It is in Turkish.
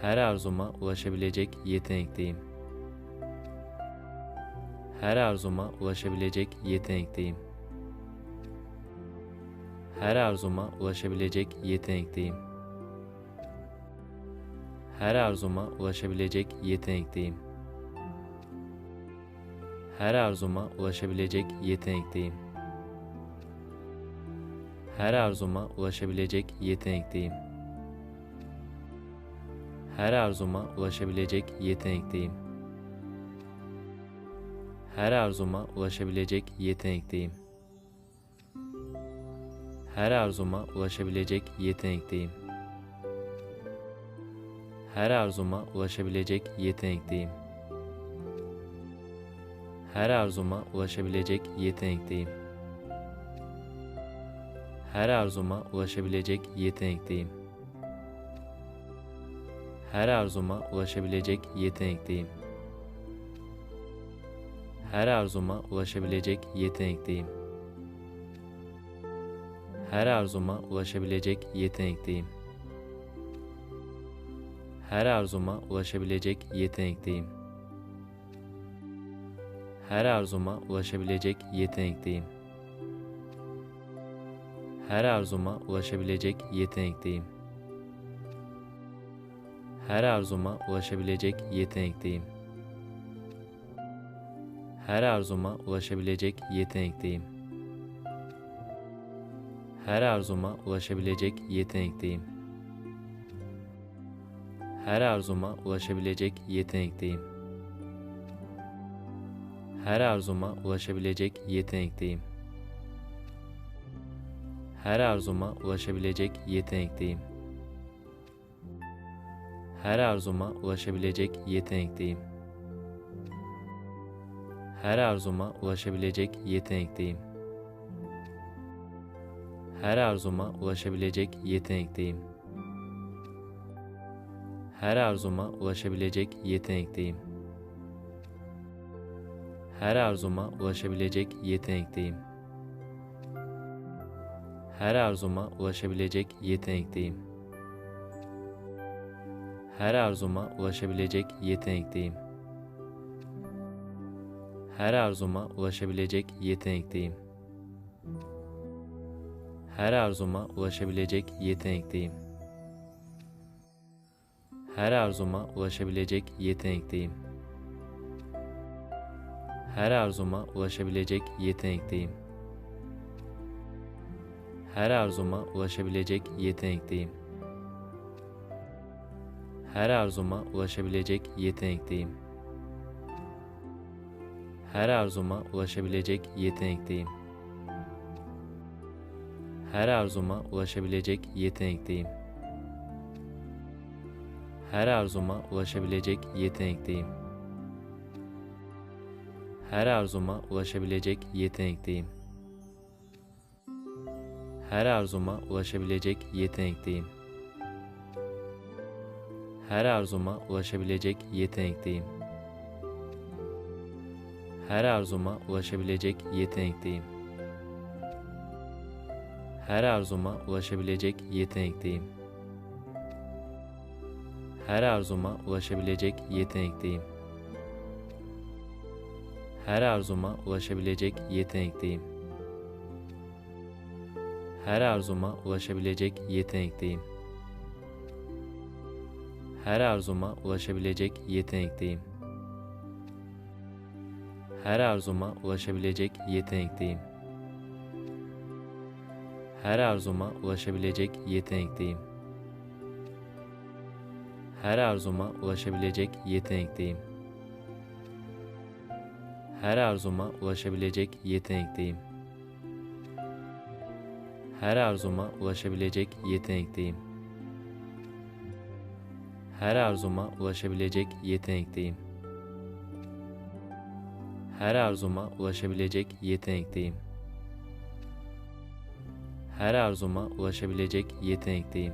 Her arzuma ulaşabilecek yetenekteyim. Her arzuma ulaşabilecek yetenekteyim. Her arzuma ulaşabilecek yetenekteyim. Her arzuma ulaşabilecek yetenekteyim. Her arzuma ulaşabilecek yetenekteyim. Her arzuma ulaşabilecek yetenekteyim. Her arzuma ulaşabilecek yetenekteyim. Her arzuma ulaşabilecek yetenekteyim. Her arzuma ulaşabilecek yetenekteyim. Her arzuma ulaşabilecek yetenekteyim. Her arzuma ulaşabilecek yetenekteyim. Her arzuma ulaşabilecek yetenekteyim. Her arzuma ulaşabilecek yetenekteyim. Her arzuma ulaşabilecek yetenekteyim. Her arzuma ulaşabilecek yetenekteyim. Her arzuma ulaşabilecek yetenekteyim. Her arzuma ulaşabilecek yetenekteyim. Her arzuma ulaşabilecek yetenekteyim. Her arzuma ulaşabilecek yetenekteyim. Her arzuma ulaşabilecek yetenekteyim. Her arzuma ulaşabilecek yetenekteyim. Her arzuma ulaşabilecek yetenekteyim. Her arzuma ulaşabilecek yetenekteyim. Her arzuma ulaşabilecek yetenekteyim. Her arzuma ulaşabilecek yetenekteyim. Her arzuma ulaşabilecek yetenekteyim. Her arzuma ulaşabilecek yetenekteyim. Her arzuma ulaşabilecek yetenekteyim. Her arzuma ulaşabilecek yetenekteyim. Her arzuma ulaşabilecek yetenekteyim. Her arzuma ulaşabilecek yetenekteyim. Her arzuma ulaşabilecek yetenekteyim. Her arzuma ulaşabilecek yetenekteyim. Her arzuma ulaşabilecek yetenekteyim. Her arzuma ulaşabilecek yetenekteyim. Her arzuma ulaşabilecek yetenekteyim. Her arzuma ulaşabilecek yetenekteyim. Her arzuma ulaşabilecek yetenekteyim. Her arzuma ulaşabilecek yetenekteyim. Her arzuma ulaşabilecek yetenekteyim. Her arzuma ulaşabilecek yetenekteyim. Her arzuma ulaşabilecek yetenekteyim. Her arzuma ulaşabilecek yetenekteyim. Her arzuma ulaşabilecek yetenekteyim. Her arzuma ulaşabilecek yetenekteyim. Her arzuma ulaşabilecek yetenekteyim. Her arzuma ulaşabilecek yetenekteyim. Her arzuma ulaşabilecek yetenekteyim. Her arzuma ulaşabilecek yetenekteyim. Her arzuma ulaşabilecek yetenekteyim. Her arzuma ulaşabilecek yetenekteyim. Her arzuma ulaşabilecek yetenekteyim. Her arzuma ulaşabilecek yetenekteyim. Her arzuma ulaşabilecek yetenekteyim. Her arzuma ulaşabilecek yetenekteyim. Her arzuma ulaşabilecek yetenekteyim. Her arzuma ulaşabilecek yetenekteyim.